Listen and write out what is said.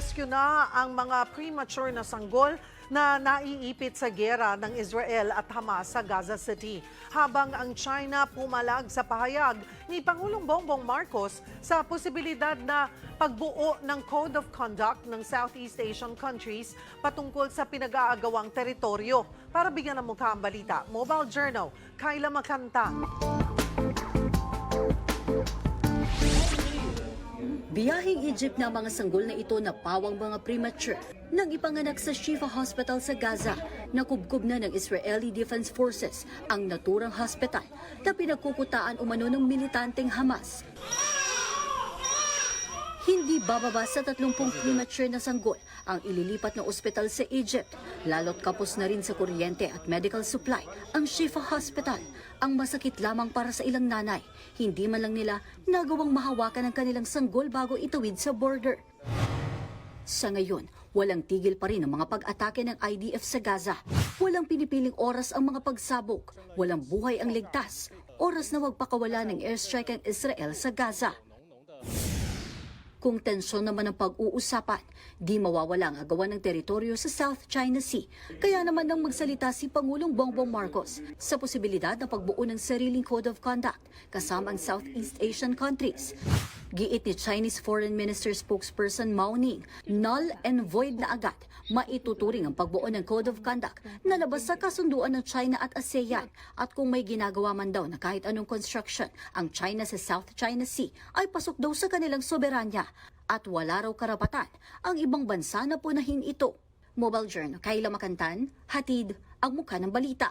na-rescue na ang mga premature na sanggol na naiipit sa gera ng Israel at Hamas sa Gaza City. Habang ang China pumalag sa pahayag ni Pangulong Bongbong Marcos sa posibilidad na pagbuo ng Code of Conduct ng Southeast Asian countries patungkol sa pinag-aagawang teritoryo. Para bigyan ng mukha ang balita, Mobile Journal, Kyla Makanta. Biyahing Egypt na mga sanggol na ito na pawang mga premature nang ipanganak sa Shifa Hospital sa Gaza. Nakubkob na ng Israeli Defense Forces ang naturang hospital na pinagkukutaan umano ng militanteng Hamas. Hindi bababa sa 30 premature na sanggol ang ililipat na ospital sa Egypt. Lalo't kapos na rin sa kuryente at medical supply ang Shifa Hospital. Ang masakit lamang para sa ilang nanay, hindi man lang nila nagawang mahawakan ang kanilang sanggol bago itawid sa border. Sa ngayon, walang tigil pa rin ang mga pag-atake ng IDF sa Gaza. Walang pinipiling oras ang mga pagsabog. Walang buhay ang ligtas. Oras na wagpakawala ng airstrike ang Israel sa Gaza. Kung tensyon naman ang pag-uusapan, di mawawala ang agawan ng teritoryo sa South China Sea. Kaya naman nang magsalita si Pangulong Bongbong Marcos sa posibilidad na pagbuo ng sariling Code of Conduct kasama ang Southeast Asian countries. Giit ni Chinese Foreign Minister spokesperson Mao Ning, null and void na agad maituturing ang pagbuo ng Code of Conduct na labas sa kasunduan ng China at ASEAN at kung may ginagawa man daw na kahit anong construction ang China sa South China Sea ay pasok daw sa kanilang soberanya at wala raw karapatan ang ibang bansa na punahin ito. Mobile Journal, Kayla Makantan, hatid ang mukha ng balita.